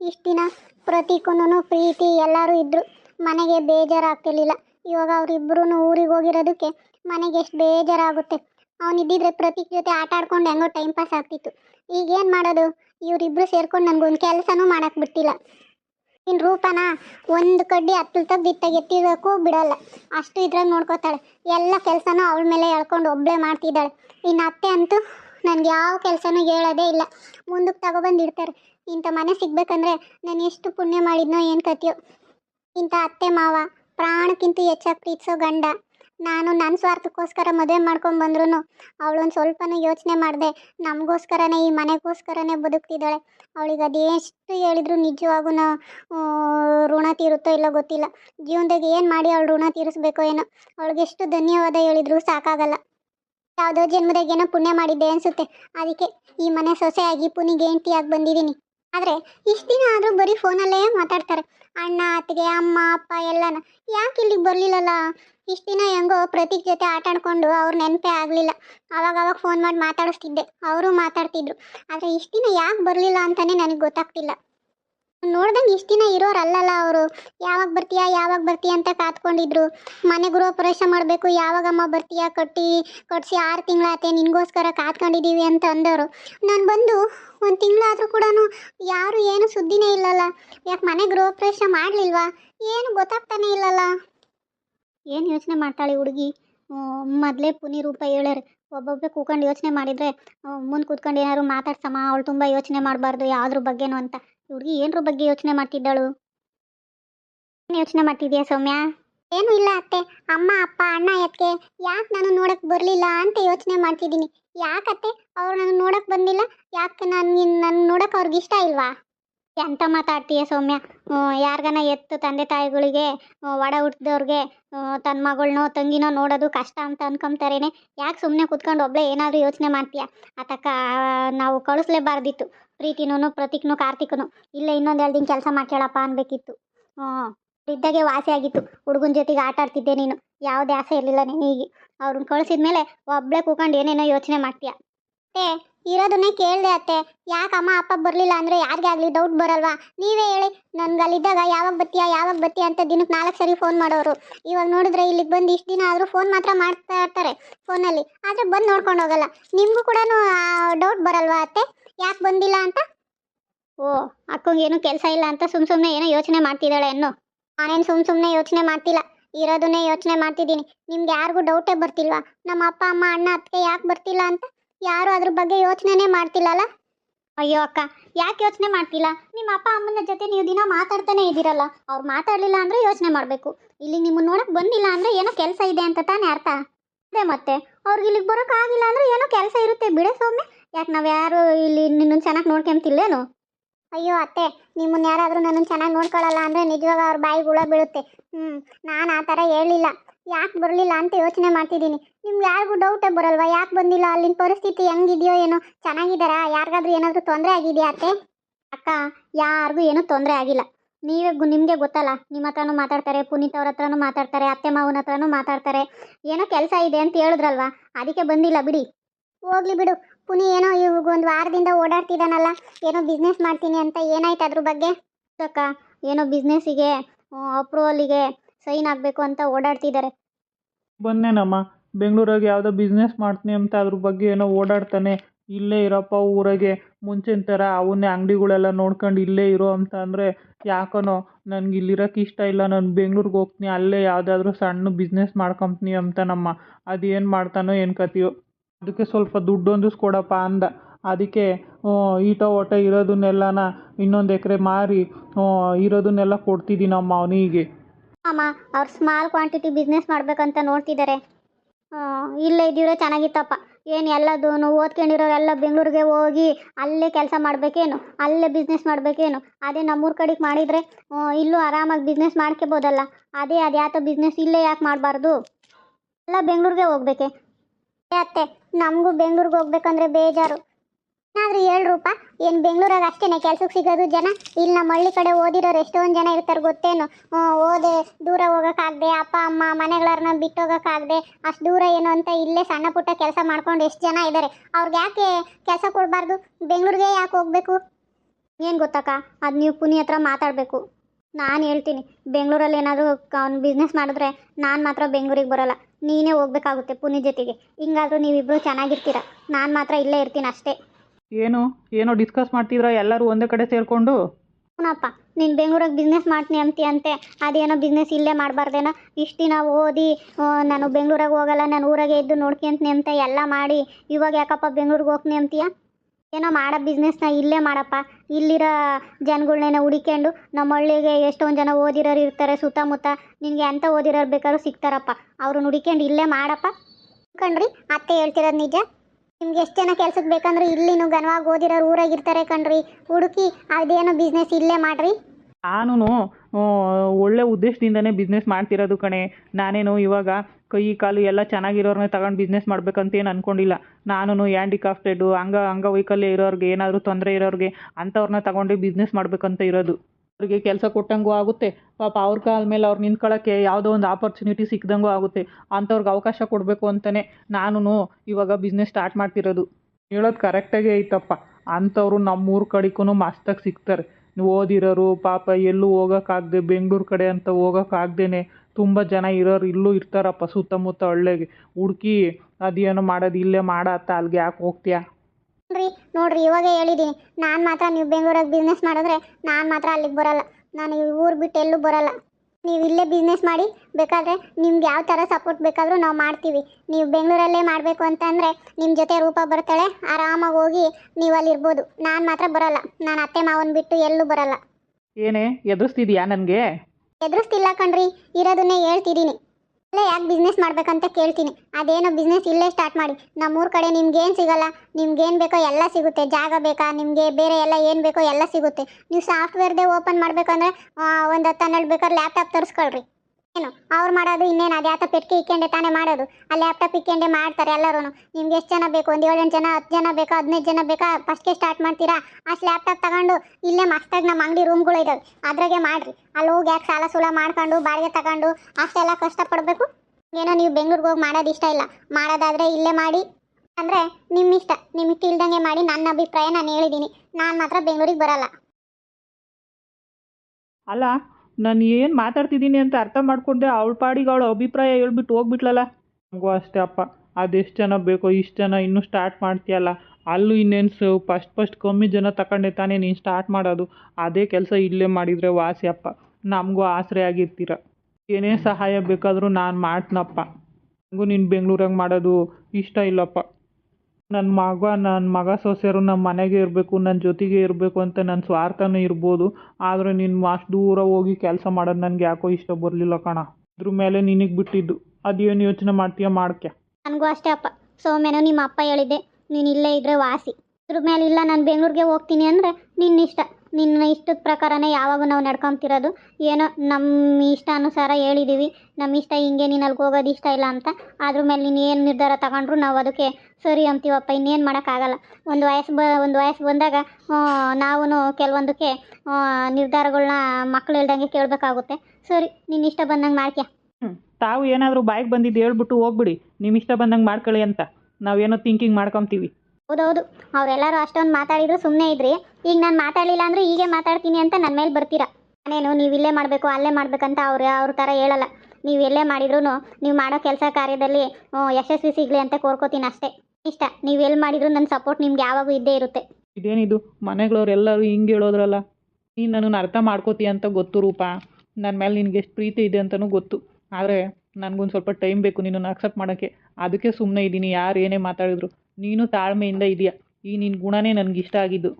ಇಷ್ಟು ದಿನ ಪ್ರತಿಕೂನು ಪ್ರೀತಿ ಎಲ್ಲರೂ ಇದ್ದರು ಮನೆಗೆ ಬೇಜಾರಾಗ್ತಿರ್ಲಿಲ್ಲ. ಇವಾಗ ಅವರಿಬ್ಬರೂ ಊರಿಗೆ ಹೋಗಿರೋದಕ್ಕೆ ಮನೆಗೆ ಎಷ್ಟು ಬೇಜಾರಾಗುತ್ತೆ. ಅವನಿದ್ದಿದ್ರೆ ಪ್ರತೀಕ್ ಜೊತೆ ಆಟ ಆಡ್ಕೊಂಡು ಹೆಂಗೋ ಟೈಮ್ ಪಾಸ್ ಆಗ್ತಿತ್ತು. ಈಗ ಏನು ಮಾಡೋದು? ಇವರಿಬ್ಬರು ಸೇರ್ಕೊಂಡು ನನಗೊಂದು ಕೆಲಸನೂ ಮಾಡೋಕ್ಕೆ ಬಿಟ್ಟಿಲ್ಲ ಇನ್ನು ರೂಪನ ಒಂದು ಕಡ್ಡಿ ಹತ್ತು ತೆಗ್ದು ಎತ್ತಿರೋಕ್ಕೂ ಬಿಡಲ್ಲ. ಅಷ್ಟು ಇದ್ರಾಗ ನೋಡ್ಕೋತಾಳೆ. ಎಲ್ಲ ಕೆಲಸನೂ ಅವಳ ಮೇಲೆ ಎಳ್ಕೊಂಡು ಒಬ್ಬಳೇ ಮಾಡ್ತಿದ್ದಾಳೆ. ಇನ್ನು ಅತ್ತೆ ಅಂತೂ ನನಗೆ ಯಾವ ಕೆಲಸನೂ ಹೇಳೋದೇ ಇಲ್ಲ. ಮುಂದಕ್ಕೆ ತಗೊಬಂದು ಇಡ್ತಾರೆ. ಇಂಥ ಮನೆ ಸಿಗ್ಬೇಕಂದ್ರೆ ನಾನು ಎಷ್ಟು ಪುಣ್ಯ ಮಾಡಿದ್ನೋ ಏನು ಕತಿಯೋ ಇಂಥ ಅತ್ತೆ ಮಾವ, ಪ್ರಾಣಕ್ಕಿಂತ ಹೆಚ್ಚಾಗಿ ಪ್ರೀತಿಸೋ ಗಂಡ. ನಾನು ನನ್ನ ಸ್ವಾರ್ಥಕ್ಕೋಸ್ಕರ ಮದುವೆ ಮಾಡ್ಕೊಂಡು ಬಂದ್ರೂ ಅವಳೊಂದು ಸ್ವಲ್ಪನೂ ಯೋಚನೆ ಮಾಡಿದೆ, ನಮಗೋಸ್ಕರನೇ, ಈ ಮನೆಗೋಸ್ಕರನೇ ಬದುಕ್ತಿದ್ದಾಳೆ. ಅವಳಿಗೆ ಅದೆಷ್ಟು ಹೇಳಿದ್ರು ನಿಜವಾಗೂ ಋಣ ತೀರುತ್ತೋ ಇಲ್ಲೋ ಗೊತ್ತಿಲ್ಲ. ಜೀವನದಾಗ ಏನು ಮಾಡಿ ಅವಳು ಋಣ ತೀರಿಸ್ಬೇಕೋ ಏನೋ. ಅವಳಿಗೆ ಎಷ್ಟು ಧನ್ಯವಾದ ಹೇಳಿದ್ರು ಸಾಕಾಗಲ್ಲ. ಯಾವುದೋ ಜನ್ಮದಾಗ ಏನೋ ಪುಣ್ಯ ಮಾಡಿದ್ದೆ ಅನಿಸುತ್ತೆ. ಅದಕ್ಕೆ ಈ ಮನೆ ಸೊಸೆಯಾಗಿ ಪುನಿಗೆ ಹೆಂಡ್ತಿಯಾಗಿ ಬಂದಿದ್ದೀನಿ ಆದರೆ ಇಷ್ಟು ದಿನ ಆದರೂ ಬರೀ ಫೋನಲ್ಲೇ ಮಾತಾಡ್ತಾರೆ. ಅಣ್ಣ, ಅತ್ತಿಗೆ, ಅಮ್ಮ, ಅಪ್ಪ ಎಲ್ಲನ. ಯಾಕೆ ಇಲ್ಲಿಗೆ ಬರಲಿಲ್ಲಲ್ಲ ಇಷ್ಟು ದಿನ ಹೆಂಗೋ ಪ್ರತೀಕ್ ಜೊತೆ ಆಟ ಆಡ್ಕೊಂಡು ಅವ್ರ ನೆನಪೇ ಆಗಲಿಲ್ಲ. ಅವಾಗವಾಗ ಅವಾಗ ಫೋನ್ ಮಾಡಿ ಮಾತಾಡಿಸ್ತಿದ್ದೆ. ಅವರು ಮಾತಾಡ್ತಿದ್ರು. ಆದರೆ ಇಷ್ಟು ದಿನ ಯಾಕೆ ಬರಲಿಲ್ಲ ಅಂತಲೇ ನನಗೆ ಗೊತ್ತಾಗ್ತಿಲ್ಲ. ನೋಡ್ದಂಗೆ ಇಷ್ಟು ದಿನ ಇರೋರಲ್ಲಲ್ಲ ಅವರು. ಯಾವಾಗ ಬರ್ತೀಯಾ ಯಾವಾಗ ಬರ್ತೀಯಾ ಅಂತ ಕಾತ್ಕೊಂಡಿದ್ರು. ಮನೆ ಗೃಹ ಪ್ರವೇಶ ಮಾಡಬೇಕು, ಯಾವಾಗಮ್ಮ ಬರ್ತೀಯಾ ಕಟ್ಟಿ, ಕಟ್ಸಿ ಆರು ತಿಂಗಳಾತೆ, ನಿನಗೋಸ್ಕರ ಕಾತ್ಕೊಂಡಿದ್ದೀವಿ ಅಂತ ಅಂದವರು. ನಾನು ಬಂದು ಒಂದು ತಿಂಗಳಾದರೂ ಕೂಡ ಯಾರು ಏನು ಸುದ್ದಿನೇ ಇಲ್ಲಲ್ಲ. ಯಾಕೆ ಮನೆ ಗೃಹ ಪ್ರವೇಶ ಮಾಡಲಿಲ್ವಾ? ಏನು ಗೊತ್ತಾಗ್ತಾನೆ ಇಲ್ಲಲ್ಲ. ಏನು ಯೋಚನೆ ಮಾಡ್ತಾಳೆ ಹುಡುಗಿ? ಮೊದಲೇ ಪುನಿ ರೂಪ ಹೇಳ್ಯಾರ. ಒಬ್ಬೊಬ್ಬೆ ಕೂತ್ಕೊಂಡು ಯೋಚನೆ ಮಾಡಿದರೆ ಮುಂದೆ ಕೂತ್ಕೊಂಡು ಏನಾದ್ರು ಮಾತಾಡ್ಸಮ್ಮ, ಅವಳು ತುಂಬ ಯೋಚನೆ ಮಾಡಬಾರ್ದು ಯಾವುದ್ರ ಬಗ್ಗೆನೂ ಅಂತ. ಹುಡುಗಿ ಏನರ ಬಗ್ಗೆ ಯೋಚನೆ ಮಾಡ್ತಿದ್ದಾಳು? ಯೋಚನೆ ಮಾಡ್ತಿದ್ಯಾ ಸೌಮ್ಯ? ಏನೂ ಇಲ್ಲ ಅತ್ತೆ. ಅಮ್ಮ, ಅಪ್ಪ, ಅಣ್ಣ ಯಾಕೆ ಯಾಕೆ ನಾನು ನೋಡಕ್ಕೆ ಬರಲಿಲ್ಲ ಅಂತ ಯೋಚನೆ ಮಾಡ್ತಿದ್ದೀನಿ. ಯಾಕತ್ತೆ? ಅವ್ರು ನಾನು ನೋಡಕ್ಕೆ ಬಂದಿಲ್ಲ. ಯಾಕೆ ನಾನು ನನ್ನ ನೋಡಕ್ಕೆ ಅವ್ರಿಗೆ ಇಷ್ಟ ಇಲ್ವಾ? ಎಂತ ಮಾತಾಡ್ತೀಯ ಸೌಮ್ಯ? ಯಾರ್ಗಾನ ಎತ್ತು ತಂದೆ ತಾಯಿಗಳಿಗೆ ಒಡ ಹುಟ್ಟಿದವ್ರಿಗೆ ತನ್ನ ಮಗಳನ್ನೋ ತಂಗಿನೋ ನೋಡೋದು ಕಷ್ಟ ಅಂತ ಅನ್ಕೊಂತಾರೇನೆ ಯಾಕೆ ಸುಮ್ಮನೆ ಕುತ್ಕೊಂಡು ಒಬ್ಬಳೇ ಏನಾದರೂ ಯೋಚನೆ ಮಾಡ್ತೀಯ? ಆತಕ್ಕ ನಾವು ಕಳಿಸ್ಲೇಬಾರ್ದಿತ್ತು. ಪ್ರೀತಿನೂ ಪ್ರತೀಕ್ನು, ಕಾರ್ತಿಕ್ನು. ಇಲ್ಲೇ ಇನ್ನೊಂದು ಎರಡು ದಿನ ಕೆಲಸ ಮಾಡ್ಕೇಳಪ್ಪ ಅನ್ಬೇಕಿತ್ತು. ಹ್ಞೂ ಇದ್ದಾಗೆ ವಾಸಿ ಆಗಿತ್ತು. ಹುಡುಗನ ಜೊತೆಗೆ ಆಟ ಆಡ್ತಿದ್ದೆ ನೀನು. ಯಾವುದೇ ಆಸೆ ಇರಲಿಲ್ಲ ನಿನಗೆ. ಅವ್ರನ್ನ ಕಳಿಸಿದ್ಮೇಲೆ ಒಬ್ಬಳೇ ಕೂಕೊಂಡು ಏನೇನೋ ಯೋಚನೆ ಮಾಡ್ತೀಯ. ಅತ್ತೆ ಇರೋದನ್ನೇ ಕೇಳಿದೆ ಅತ್ತೆ. ಯಾಕೆ ಅಮ್ಮ, ಅಪ್ಪ ಬರಲಿಲ್ಲ ಅಂದರೆ ಯಾರಿಗೆ ಆಗಲಿ ಡೌಟ್ ಬರಲ್ವಾ? ನೀವೇ ಹೇಳಿ ನನಗೆ ಅಲ್ಲಿದ್ದಾಗ ಯಾವಾಗ ಬತ್ತೀಯಾ ಯಾವಾಗ ಬತ್ತೀಯಾ ಅಂತ ದಿನಕ್ಕೆ ನಾಲ್ಕು ಸರಿ ಫೋನ್ ಮಾಡೋರು. ಇವಾಗ ನೋಡಿದ್ರೆ ಇಲ್ಲಿಗೆ ಬಂದು ಇಷ್ಟು ದಿನ ಆದರೂ ಫೋನ್ ಮಾತ್ರ ಮಾಡ್ತಾ ಇರ್ತಾರೆ ಫೋನಲ್ಲಿ ಆದರೆ ಬಂದು ನೋಡ್ಕೊಂಡು ಹೋಗಲ್ಲ. ನಿಮಗೂ ಕೂಡ ಡೌಟ್ ಬರಲ್ವಾ ಅತ್ತೆ? ಯಾಕೆ ಬಂದಿಲ್ಲ ಅಂತ? ಓ, ಅಕ್ಕಂಗೆ ಏನೂ ಕೆಲಸ ಇಲ್ಲ ಅಂತ ಸುಮ್ಮ ಸುಮ್ಮನೆ ಏನೋ ಯೋಚನೆ ಮಾಡ್ತಿದ್ದಾಳೆ ಅನ್ನೋ. ನಾನೇನು ಸುಮ್ಮ ಸುಮ್ಮನೆ ಯೋಚನೆ ಮಾಡ್ತಿಲ್ಲ. ಇರೋದನ್ನೇ ಯೋಚನೆ ಮಾಡ್ತಿದ್ದೀನಿ. ನಿಮ್ಗೆ ಯಾರಿಗೂ ಡೌಟೇ ಬರ್ತಿಲ್ವಾ? ನಮ್ಮ ಅಪ್ಪ, ಅಮ್ಮ, ಅಣ್ಣ, ಅತ್ತಿಗೆ ಯಾಕೆ ಬರ್ತಿಲ್ಲ ಅಂತ? ಯಾರು ಅದ್ರ ಬಗ್ಗೆ ಯೋಚನೆನೇ ಮಾಡ್ತಿಲ್ಲಲ್ಲ? ಅಯ್ಯೋ ಅಕ್ಕ, ಯಾಕೆ ಯೋಚನೆ ಮಾಡ್ತಿಲ್ಲ? ನಿಮ್ಮ ಅಪ್ಪ ಅಮ್ಮನ ಜೊತೆ ನೀವು ದಿನ ಮಾತಾಡ್ತಾನೆ ಇದ್ದೀರಲ್ಲ, ಅವ್ರು ಮಾತಾಡಲಿಲ್ಲ ಅಂದರೆ ಯೋಚನೆ ಮಾಡಬೇಕು. ಇಲ್ಲಿ ನಿಮ್ಮನ್ನ ನೋಡಕ್ಕೆ ಬಂದಿಲ್ಲ ಅಂದರೆ ಏನೋ ಕೆಲಸ ಇದೆ ಅಂತ ತಾನೇ ಅರ್ಥ? ಅದೇ ಮತ್ತೆ, ಅವ್ರಿಗೆ ಇಲ್ಲಿಗೆ ಬರೋಕ್ಕಾಗಿಲ್ಲ ಅಂದ್ರೆ ಏನೋ ಕೆಲಸ ಇರುತ್ತೆ ಬಿಡೆ ಸೌಮ್ಯ. ಯಾಕೆ ನಾವು ಯಾರು ಇಲ್ಲಿ ನಿನ್ನನ್ನು ಚೆನ್ನಾಗಿ ನೋಡ್ಕೊಂತಿಲ್ಲೇನು? ಅಯ್ಯೋ ಅತ್ತೆ ನಿಮ್ಮನ್ನ ಯಾರಾದರೂ ನನ್ನನ್ನು ಚೆನ್ನಾಗಿ ನೋಡ್ಕೊಳ್ಳಲ್ಲ ಅಂದರೆ ನಿಜವಾಗ ಅವ್ರ ಬಾಯಿಗೆ ಹುಳ ಬೀಳುತ್ತೆ. ಹ್ಞೂ ನಾನು ಆ ಥರ ಹೇಳಿಲ್ಲ ಯಾಕೆ ಬರಲಿಲ್ಲ ಅಂತ ಯೋಚನೆ ಮಾಡ್ತಿದ್ದೀನಿ. ನಿಮ್ಗೆ ಯಾರಿಗೂ ಡೌಟೇ ಬರಲ್ವಾ? ಯಾಕೆ ಬಂದಿಲ್ಲ? ಅಲ್ಲಿನ ಪರಿಸ್ಥಿತಿ ಹೆಂಗಿದೆಯೋ ಏನೋ? ಚೆನ್ನಾಗಿದ್ದಾರಾ? ಯಾರಿಗಾದ್ರೂ ಏನಾದರೂ ತೊಂದರೆ ಆಗಿದೆಯಾ ಅತ್ತೆ? ಅಕ್ಕ, ಯಾರಿಗೂ ಏನೂ ತೊಂದರೆ ಆಗಿಲ್ಲ. ನೀವೇ ನಿಮಗೆ ಗೊತ್ತಲ್ಲ, ನಿಮ್ಮ ಹತ್ರನೂ ಮಾತಾಡ್ತಾರೆ, ಪುನೀತ್ ಅವ್ರ ಹತ್ರನೂ ಮಾತಾಡ್ತಾರೆ, ಅತ್ತೆ ಮಾವನ ಹತ್ರನೂ ಮಾತಾಡ್ತಾರೆ. ಏನೋ ಕೆಲಸ ಇದೆ ಅಂತ ಹೇಳಿದ್ರಲ್ವಾ? ಅದಕ್ಕೆ ಬಂದಿಲ್ಲ, ಬಿಡಿ. ಹೋಗ್ಲಿ ಬಿಡು. ಪುನಿ ಏನೋ ಇವಾಗ ಒಂದು ವಾರದಿಂದ ಓಡಾಡ್ತಿದ್ದಾನಲ್ಲ ಏನೋ ಬಿಸ್ನೆಸ್ ಮಾಡ್ತೀನಿ ಅಂತ ಏನಾಯ್ತು ಅದ್ರ ಬಗ್ಗೆ? ಅಕ್ಕ, ಏನೋ ಬಿಸ್ನೆಸ್ಸಿಗೆ ಅಪ್ರೂವಲಿಗೆ ಸೈನ್ ಆಗಬೇಕು ಅಂತ ಓಡಾಡ್ತಿದ್ದಾರೆ ಬಂದೇನಮ್ಮ ಬೆಂಗ್ಳೂರಾಗೆ ಯಾವುದೋ ಬಿಸ್ನೆಸ್ ಮಾಡ್ತೀನಿ ಅಂತ ಅದ್ರ ಬಗ್ಗೆ ಏನೋ ಓಡಾಡ್ತಾನೆ, ಇಲ್ಲೇ ಇರಪ್ಪ ಊರಾಗೆ ಮುಂಚಿನ ಥರ ಅವನ್ನೇ ಅಂಗಡಿಗಳೆಲ್ಲ ನೋಡ್ಕೊಂಡು ಇಲ್ಲೇ ಇರೋ ಅಂತ ಅಂದರೆ ಯಾಕನೋ ನನಗೆ ಇಲ್ಲಿರೋಕೆ ಇಷ್ಟ ಇಲ್ಲ, ನಾನು ಬೆಂಗ್ಳೂರಿಗೆ ಹೋಗ್ತೀನಿ, ಅಲ್ಲೇ ಯಾವುದಾದ್ರೂ ಸಣ್ಣ ಬಿಸ್ನೆಸ್ ಮಾಡ್ಕೊತೀನಿ ಅಂತ ನಮ್ಮ ಅದು ಏನು ಮಾಡ್ತಾನೋ ಏನು ಕತೆಯೋ. ಅದಕ್ಕೆ ಸ್ವಲ್ಪ ದುಡ್ಡು ಹೊಂದಿಸ್ಕೊಡಪ್ಪ ಅಂದ. ಅದಕ್ಕೆ ಈಟೋ ಓಟ ಇರೋದನ್ನೆಲ್ಲನ ಇನ್ನೊಂದು ಎಕರೆ ಮಾರಿ ಇರೋದನ್ನೆಲ್ಲ ಕೊಡ್ತಿದ್ದೀನಮ್ಮ ಅವನಿಗೆ. ಅಮ್ಮ, ಅವ್ರು ಸ್ಮಾಲ್ ಕ್ವಾಂಟಿಟಿ ಬಿಸ್ನೆಸ್ ಮಾಡಬೇಕಂತ ನೋಡ್ತಿದ್ದಾರೆ ಇಲ್ಲೇ ಇದ್ದೀವ್ರೆ, ಚೆನ್ನಾಗಿತ್ತಪ್ಪ. ಏನು ಎಲ್ಲದೂ ಓದ್ಕೊಂಡಿರೋರೆಲ್ಲ ಬೆಂಗಳೂರಿಗೆ ಹೋಗಿ ಅಲ್ಲೇ ಕೆಲಸ ಮಾಡಬೇಕೇನು? ಅಲ್ಲೇ ಬಿಸ್ನೆಸ್ ಮಾಡಬೇಕೇನು? ಅದೇ ನಮ್ಮೂರ ಕಡೆಗೆ ಮಾಡಿದರೆ ಇಲ್ಲೂ ಆರಾಮಾಗಿ ಬಿಸ್ನೆಸ್ ಮಾಡ್ಕೋಬೋದಲ್ಲ? ಅದೇ ಅದು ಯಾತ ಬಿಸ್ನೆಸ್ ಇಲ್ಲೇ ಯಾಕೆ ಮಾಡಬಾರ್ದು? ಎಲ್ಲ ಬೆಂಗಳೂರಿಗೆ ಹೋಗ್ಬೇಕೆ? ಅತ್ತೆ, ನಮಗೂ ಬೆಂಗಳೂರಿಗೆ ಹೋಗ್ಬೇಕಂದ್ರೆ ಬೇಜಾರು. ಏನಾದರೂ ಏಳು ರೂಪ, ಏನು ಬೆಂಗಳೂರಾಗ ಅಷ್ಟೇನೆ ಕೆಲ್ಸಕ್ಕೆ ಸಿಗೋದು ಜನ? ಇಲ್ಲಿ ನಮ್ಮ ಹಳ್ಳಿ ಕಡೆ ಓದಿರೋರು ಎಷ್ಟೊಂದು ಜನ ಇರ್ತಾರೆ ಗೊತ್ತೇನು? ಓದೆ, ದೂರ ಹೋಗೋಕ್ಕಾಗದೆ, ಅಪ್ಪ, ಅಮ್ಮ ಮನೆಗಳನ್ನ ಬಿಟ್ಟು ಹೋಗೋಕ್ಕಾಗದೆ, ಅಷ್ಟು ದೂರ ಏನು ಅಂತ ಇಲ್ಲೇ ಸಣ್ಣ ಪುಟ್ಟ ಕೆಲಸ ಮಾಡ್ಕೊಂಡು ಎಷ್ಟು ಜನ ಇದ್ದಾರೆ ಅವ್ರಿಗೆ ಯಾಕೆ ಕೆಲಸ ಕೊಡಬಾರ್ದು? ಬೆಂಗಳೂರಿಗೆ ಯಾಕೆ ಹೋಗಬೇಕು? ಏನು ಗೊತ್ತಕ್ಕ? ಅದು ನೀವು ಪುನಿ ಹತ್ರ ಮಾತಾಡಬೇಕು. ನಾನು ಹೇಳ್ತೀನಿ, ಬೆಂಗಳೂರಲ್ಲಿ ಏನಾದರೂ ಅವ್ನು ಬಿಸ್ನೆಸ್ ಮಾಡಿದ್ರೆ ನಾನು ಮಾತ್ರ ಬೆಂಗಳೂರಿಗೆ ಬರೋಲ್ಲ. ನೀನೇ ಹೋಗ್ಬೇಕಾಗುತ್ತೆ ಪುನಿ ಜೊತೆಗೆ. ಹಿಂಗಾದ್ರೂ ನೀವಿಬ್ಬರು ಚೆನ್ನಾಗಿರ್ತೀರ. ನಾನು ಮಾತ್ರ ಇಲ್ಲೇ ಇರ್ತೀನಿ ಅಷ್ಟೇ. ಏನು? ಏನೋ ಡಿಸ್ಕಸ್ ಮಾಡ್ತಿದ್ರ? ಎಲ್ಲರೂ ಒಂದೇ ಕಡೆ ಸೇರಿಕೊಂಡು? ಹ್ಞೂನಪ್ಪ ನೀನು ಬೆಂಗಳೂರಿಗೆ ಬಿಸ್ನೆಸ್ ಮಾಡ್ತೀನಿ ಅಂತೀಯ ಅಂತೆ. ಅದೇನೋ ಬಿಸ್ನೆಸ್ ಇಲ್ಲೇ ಮಾಡಬಾರ್ದೇನೋ? ಇಷ್ಟು ದಿನ ಓದಿ ನಾನು ಬೆಂಗಳೂರಾಗ ಹೋಗಲ್ಲ, ನಾನು ಊರಾಗೆ ಇದ್ದು ನೋಡ್ಕೊಂತೀನಿ ಅಂತ, ಎಲ್ಲ ಮಾಡಿ. ಇವಾಗ ಯಾಕಪ್ಪ ಬೆಂಗಳೂರಿಗೆ ಹೋಗ್ತೀನಿ ಅಂತೀಯ? ಏನೋ ಮಾಡೋ ಬಿಸ್ನೆಸ್ನ ಇಲ್ಲೇ ಮಾಡಪ್ಪ. ಇಲ್ಲಿರೋ ಜನಗಳ್ನೇನ ಹುಡಿಕೊಂಡು ನಮ್ಮ ಹಳ್ಳಿಗೆ ಎಷ್ಟೊಂದು ಜನ ಓದಿರೋರು ಇರ್ತಾರೆ ಸುತ್ತಮುತ್ತ. ನಿನಗೆ ಎಂಥ ಓದಿರೋರು ಬೇಕಾದ್ರೂ ಸಿಗ್ತಾರಪ್ಪ. ಅವ್ರನ್ನ ಹುಡಿಕೊಂಡು ಇಲ್ಲೇ ಮಾಡಪ್ಪ. ಕಣ್ರಿ, ಅತ್ತೆ ಹೇಳ್ತಿರೋದು ನಿಜ? ನಿಮ್ಗೆ ಎಷ್ಟು ಜನ ಕೆಲ್ಸಕ್ಕೆ ಬೇಕಂದ್ರೆ ಇಲ್ಲಿನೂ ಘನವಾಗಿ ಓದಿರೋರು ಊರಾಗಿರ್ತಾರೆ ಕಣ್ರಿ. ಹುಡುಕಿ ಅದೇನೋ ಬಿಸ್ನೆಸ್ ಇಲ್ಲೇ ಮಾಡ್ರಿ. ನಾನು ಒಳ್ಳೆ ಉದ್ದೇಶದಿಂದನೇ ಬಿಸ್ನೆಸ್ ಮಾಡ್ತಿರೋದು ಕಣೆ. ನಾನೇನು ಇವಾಗ ಕೈ ಕಾಲು ಎಲ್ಲ ಚೆನ್ನಾಗಿರೋರ್ನ ತಗೊಂಡು ಬಿಸ್ನೆಸ್ ಮಾಡ್ಬೇಕಂತೇನು ಅಂದ್ಕೊಂಡಿಲ್ಲ ನಾನು ಹ್ಯಾಂಡಿಕ್ರಾಫ್ಟೆಡು ಅಂಗ ಅಂಗವೈಕಲ್ಯ ಇರೋರಿಗೆ ಏನಾದರೂ ತೊಂದರೆ ಇರೋರಿಗೆ ಅಂಥವ್ರನ್ನ ತಗೊಂಡು ಬಿಸ್ನೆಸ್ ಮಾಡ್ಬೇಕಂತ ಇರೋದು. ಅವ್ರಿಗೆ ಕೆಲಸ ಕೊಟ್ಟಂಗೂ ಆಗುತ್ತೆ. ಪಾಪ ಅವ್ರ ಕಾಲ ಮೇಲೆ ಅವ್ರು ನಿಂತ್ಕೊಳ್ಳೋಕ್ಕೆ ಯಾವುದೋ ಒಂದು ಆಪರ್ಚುನಿಟಿ ಸಿಕ್ದಂಗೂ ಆಗುತ್ತೆ. ಅಂಥವ್ರಿಗೆ ಅವಕಾಶ ಕೊಡಬೇಕು ಅಂತಲೇ ನಾನು ಇವಾಗ ಬಿಸ್ನೆಸ್ ಸ್ಟಾರ್ಟ್ ಮಾಡ್ತಿರೋದು. ಹೇಳೋದು ಕರೆಕ್ಟಾಗೇ ಐತಪ್ಪ. ಅಂಥವ್ರು ನಮ್ಮೂರ ಕಡೆಗೂ ಮಸ್ತಾಗಿ ಸಿಗ್ತಾರೆ. ಓದಿರೋರು ಪಾಪ ಎಲ್ಲೂ ಹೋಗೋಕ್ಕಾಗದೆ, ಬೆಂಗಳೂರು ಕಡೆ ಅಂತ ಹೋಗೋಕ್ಕಾಗ್ದೇ ತುಂಬ ಜನ ಇರೋರು ಇಲ್ಲೂ ಇರ್ತಾರಪ್ಪ ಸುತ್ತಮುತ್ತ ಹಳ್ಳಿಗೆ. ಹುಡುಕಿ ಅದೇನೋ ಮಾಡೋದು, ಇಲ್ಲೇ ಮಾಡತ್ತ ಅಲ್ಲಿಗೆ ಯಾಕೆ ಹೋಗ್ತೀಯಾ? ನೋಡ್ರಿ ನೋಡ್ರಿ ಇವಾಗ ಹೇಳಿದ್ದೀನಿ ನಾನು ಮಾತ್ರ ನೀವು ಬೆಂಗಳೂರಾಗ ಬಿಸ್ನೆಸ್ ಮಾಡಿದ್ರೆ ನಾನು ಮಾತ್ರ ಅಲ್ಲಿಗೆ ಬರಲ್ಲ. ನಾನು ಈ ಊರು ಬಿಟ್ಟು ಎಲ್ಲೂ ಬರಲ್ಲ. ನೀವು ಇಲ್ಲೇ ಬಿಸ್ನೆಸ್ ಮಾಡಿ ಬೇಕಾದರೆ ನಿಮ್ಗೆ ಯಾವ ಥರ ಸಪೋರ್ಟ್ ಬೇಕಾದರೂ ನಾವು ಮಾಡ್ತೀವಿ. ನೀವು ಬೆಂಗಳೂರಲ್ಲೇ ಮಾಡಬೇಕು ಅಂತಂದರೆ ನಿಮ್ಮ ಜೊತೆ ರೂಪ ಬರ್ತಾಳೆ ಆರಾಮಾಗಿ ಹೋಗಿ ನೀವು ಅಲ್ಲಿ ಇರ್ಬೋದು ನಾನು ಮಾತ್ರ ಬರಲ್ಲ. ನಾನು ಅತ್ತೆ ಮಾವನ ಬಿಟ್ಟು ಎಲ್ಲೂ ಬರಲ್ಲ. ಏನೇ ಎದುರಿಸ್ತಿದ್ಯಾ ನನಗೆ? ಎದುರಿಸ್ತಿಲ್ಲ ಕಣ್ರಿ ಇರೋದನ್ನೇ ಹೇಳ್ತಿದ್ದೀನಿ ಇಲ್ಲೇ ಯಾಕೆ ಬಿಸ್ನೆಸ್ ಮಾಡ್ಬೇಕಂತ ಕೇಳ್ತೀನಿ. ಅದೇನೋ ಬಿಸ್ನೆಸ್ ಇಲ್ಲೇ ಸ್ಟಾರ್ಟ್ ಮಾಡಿ. ನಮ್ಮೂರ ಕಡೆ ನಿಮ್ಗೇನು ಸಿಗಲ್ಲ. ನಿಮ್ಗೇನು ಬೇಕೋ ಎಲ್ಲ ಸಿಗುತ್ತೆ. ಜಾಗ ಬೇಕಾ? ನಿಮಗೆ ಬೇರೆ ಎಲ್ಲ ಏನು ಬೇಕೋ ಎಲ್ಲ ಸಿಗುತ್ತೆ. ನೀವು ಸಾಫ್ಟ್ವೇರ್ದೇ ಓಪನ್ ಮಾಡ್ಬೇಕಂದ್ರೆ ಒಂದು ಹತ್ತು ಹನ್ನೆರಡು ಬೇಕಾದ್ರೆ ಲ್ಯಾಪ್ಟಾಪ್ ತರಿಸ್ಕೊಳ್ರಿ. ಏನು? ಅವ್ರು ಮಾಡೋದು ಇನ್ನೇನು? ಅದು ಯಾತ ಪೆಟ್ಟಿಗೆ ಇಕ್ಕೊಂಡೆ ತಾನೇ ಮಾಡೋದು. ಆ ಲ್ಯಾಪ್ಟಾಪ್ ಇಕ್ಕೊಂಡೆ ಮಾಡ್ತಾರೆ ಎಲ್ಲರೂ ನಿಮ್ಗೆ ಎಷ್ಟು ಜನ ಬೇಕು? ಒಂದು ಏಳೆಂಟು ಜನ, ಹತ್ತು ಜನ ಬೇಕಾ, ಹದಿನೈದು ಜನ ಬೇಕಾ? ಫಸ್ಟ್ಗೆ ಸ್ಟಾರ್ಟ್ ಮಾಡ್ತೀರಾ? ಅಷ್ಟು ಲ್ಯಾಪ್ಟಾಪ್ ತಗೊಂಡು ಇಲ್ಲೇ ಮಸ್ತಾಗಿ ನಮ್ಮ ಅಂಗಡಿ ರೂಮ್ಗಳು ಇದ್ದಾವೆ ಅದ್ರಾಗೆ ಮಾಡಿರಿ. ಅಲ್ಲಿ ಹೋಗಿ ಯಾಕೆ ಸಾಲ ಸೂಲ ಮಾಡ್ಕೊಂಡು, ಬಾಡಿಗೆ ತಗೊಂಡು ಅಷ್ಟೆಲ್ಲ ಕಷ್ಟಪಡಬೇಕು? ಏನೋ ನೀವು ಬೆಂಗಳೂರಿಗೆ ಹೋಗಿ ಮಾಡೋದು ಇಷ್ಟ ಇಲ್ಲ. ಮಾಡೋದಾದರೆ ಇಲ್ಲೇ ಮಾಡಿ. ಅಂದರೆ ನಿಮ್ಮ ಇಷ್ಟ. ನಿಮಗೆ ತಿಳಿದಂಗೆ ಮಾಡಿ ನನ್ನ ಅಭಿಪ್ರಾಯ ನಾನು ಹೇಳಿದ್ದೀನಿ ನಾನು ಮಾತ್ರ ಬೆಂಗಳೂರಿಗೆ ಬರಲ್ಲ. ಅಲ್ಲ ನಾನು ಏನು ಮಾತಾಡ್ತಿದ್ದೀನಿ ಅಂತ ಅರ್ಥ ಮಾಡ್ಕೊಂಡೆ ಅವಳ ಪಾಡಿಗೆ ಅವಳ ಅಭಿಪ್ರಾಯ ಹೇಳ್ಬಿಟ್ಟು ಹೋಗ್ಬಿಟ್ಲಲ್ಲ ನಮಗೂ ಅಷ್ಟೇ ಅಪ್ಪ. ಅದೆಷ್ಟು ಜನ ಬೇಕೋ ಇಷ್ಟು ಜನ ಇನ್ನೂ ಸ್ಟಾರ್ಟ್ ಮಾಡ್ತೀಯಲ್ಲ. ಅಲ್ಲೂ ಇನ್ನೇನು ಸ ಫಸ್ಟ್ ಫಸ್ಟ್ ಕಮ್ಮಿ ಜನ ತಗೊಂಡೆ ತಾನೇ ನೀನು ಸ್ಟಾರ್ಟ್ ಮಾಡೋದು. ಅದೇ ಕೆಲಸ ಇಲ್ಲೇ ಮಾಡಿದರೆ ವಾಸಿ ಅಪ್ಪ. ನಮಗೂ ಆಸರೆ ಆಗಿರ್ತೀರ. ಏನೇ ಸಹಾಯ ಬೇಕಾದರೂ ನಾನು ಮಾಡ್ತೀನಪ್ಪ. ನನಗೂ ನೀನು ಬೆಂಗ್ಳೂರಾಗ ಮಾಡೋದು ಇಷ್ಟ ಇಲ್ಲಪ್ಪ. ನನ್ನ ಮಗ ನನ್ನ ಮಗ ಸೊಸೆಯರು ನಮ್ಮ ಮನೆಗೆ ಇರಬೇಕು ನನ್ನ ಜೊತೆಗೆ ಇರಬೇಕು ಅಂತ ನನ್ನ ಸ್ವಾರ್ಥನೂ ಇರ್ಬೋದು. ಆದರೆ ನೀನು ಅಷ್ಟು ದೂರ ಹೋಗಿ ಕೆಲಸ ಮಾಡೋದು ನನಗೆ ಯಾಕೋ ಇಷ್ಟ ಬರಲಿಲ್ಲ ಕಣ. ಅದ್ರ ಮೇಲೆ ನಿನಗೆ ಬಿಟ್ಟಿದ್ದು. ಅದೇನು ಯೋಚನೆ ಮಾಡ್ತೀಯ ಮಾಡ್ಕೆ ನನಗೂ ಅಷ್ಟೇ ಅಪ್ಪ. ಸೊ ನಿಮ್ಮ ಅಪ್ಪ ಹೇಳಿದ್ದೆ. ನೀನು ಇಲ್ಲೇ ಇದ್ರೆ ವಾಸಿ. ಅದ್ರ ಮೇಲೆ ಇಲ್ಲ, ನಾನು ಬೆಂಗಳೂರಿಗೆ ಹೋಗ್ತೀನಿ ಅಂದರೆ ನಿನ್ನ ಇಷ್ಟ. ನಿನ್ನ ಇಷ್ಟದ ಪ್ರಕಾರನೇ ಯಾವಾಗ ನಾವು ನಡ್ಕೊಂತಿರೋದು ಏನೋ ನಮ್ಮ ಇಷ್ಟ ಅನುಸಾರ ಹೇಳಿದ್ದೀವಿ ನಮ್ಮ ಇಷ್ಟ ಹಿಂಗೆ ನೀನು ಅಲ್ಲಿಗೆ ಹೋಗೋದು ಇಷ್ಟ ಇಲ್ಲ ಅಂತ. ಅದ್ರ ಮೇಲೆ ನೀನು ಏನು ನಿರ್ಧಾರ ತಗೊಂಡ್ರು ನಾವು ಅದಕ್ಕೆ ಸರಿ ಅಂತೀವಪ್ಪ, ಇನ್ನೇನು ಮಾಡೋಕ್ಕಾಗಲ್ಲ. ಒಂದು ವಯಸ್ಸು ಬ, ಒಂದು ವಯಸ್ಸು ಬಂದಾಗ ನಾವು ಕೆಲವೊಂದಕ್ಕೆ ನಿರ್ಧಾರಗಳನ್ನ ಮಕ್ಕಳು ಹೇಳ್ದಂಗೆ ಕೇಳಬೇಕಾಗುತ್ತೆ. ಸರಿ ನಿನ್ನ ಇಷ್ಟ ಬಂದಂಗೆ ಮಾಡ್ಕ್ಯ ಹ್ಞೂ ತಾವು ಏನಾದರೂ ಬಾಯಿಗೆ ಬಂದಿದ್ದು ಹೇಳ್ಬಿಟ್ಟು ಹೋಗ್ಬಿಡಿ. ನಿಮ್ಮ ಇಷ್ಟ ಬಂದಂಗೆ ಮಾಡ್ಕೊಳ್ಳಿ ಅಂತ. ನಾವೇನೋ ಥಿಂಕಿಂಗ್ ಮಾಡ್ಕೊತೀವಿ ಹೌದೌದು. ಅವರೆಲ್ಲರೂ ಅಷ್ಟೊಂದು ಮಾತಾಡಿದ್ರು ಸುಮ್ಮನೆ ಇದ್ರಿ. ಈಗ ನಾನು ಮಾತಾಡಲಿಲ್ಲ ಅಂದರೆ ಹೀಗೆ ಮಾತಾಡ್ತೀನಿ ಅಂತ ನನ್ನ ಮೇಲೆ ಬರ್ತೀರಾ? ನಾನೇನು, ನೀವು ಇಲ್ಲೇ ಮಾಡಬೇಕು, ಅಲ್ಲೇ ಮಾಡಬೇಕಂತ ಅವ್ರು, ಅವ್ರ ಥರ ಹೇಳಲ್ಲ. ನೀವು ಎಲ್ಲೇ ಮಾಡಿದ್ರು ನೀವು ಮಾಡೋ ಕೆಲಸ ಕಾರ್ಯದಲ್ಲಿ ಯಶಸ್ವಿ ಸಿಗಲಿ ಅಂತ ಕೋರ್ಕೋತೀನಿ ಅಷ್ಟೇ. ಇಷ್ಟ. ನೀವು ಎಲ್ಲಿ ಮಾಡಿದ್ರು ನನ್ನ ಸಪೋರ್ಟ್ ನಿಮ್ಗೆ ಯಾವಾಗೂ ಇದ್ದೇ ಇರುತ್ತೆ. ಇದೇನಿದು? ಮನೆಗಳವರೆಲ್ಲರೂ ಹಿಂಗೆ ಹೇಳೋದ್ರಲ್ಲ. ನೀನು ನನ್ನನ್ನು ಅರ್ಥ ಮಾಡ್ಕೋತೀಯ ಅಂತ ಗೊತ್ತು ರೂಪ. ನನ್ನ ಮೇಲೆ ನಿನಗೆ ಎಷ್ಟು ಪ್ರೀತಿ ಇದೆ ಅಂತಲೂ ಗೊತ್ತು. ಆದರೆ ನನಗೊಂದು ಸ್ವಲ್ಪ ಟೈಮ್ ಬೇಕು ನಿನ್ನನ್ನು ಅಕ್ಸೆಪ್ಟ್ ಮಾಡೋಕ್ಕೆ. ಅದಕ್ಕೆ ಸುಮ್ಮನೆ ಇದ್ದೀನಿ ಯಾರು ಏನೇ ಮಾತಾಡಿದ್ರು. ನೀನು ತಾಳ್ಮೆಯಿಂದ ಇದೆಯಾ. ಈ ನಿನ್ನ ಗುಣನೇ ನನಗೆ ಇಷ್ಟ ಆಗಿದ್ದು.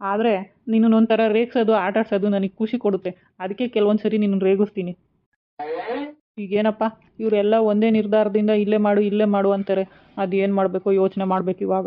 ಆದರೆ ನೀನು ಒಂಥರ ರೇಗಿಸೋದು, ಆಟಾಡ್ಸೋದು ನನಗೆ ಖುಷಿ ಕೊಡುತ್ತೆ. ಅದಕ್ಕೆ ಕೆಲವೊಂದು ಸರಿ ನಿನ್ನ ರೇಗಿಸ್ತೀನಿ. ಈಗೇನಪ್ಪ? ಇವರೆಲ್ಲ ಒಂದೇ ನಿರ್ಧಾರದಿಂದ ಇಲ್ಲೇ ಮಾಡು ಇಲ್ಲೇ ಮಾಡು ಅಂತಾರೆ. ಅದು ಏನು ಮಾಡಬೇಕು ಯೋಚನೆ ಮಾಡಬೇಕು ಇವಾಗ.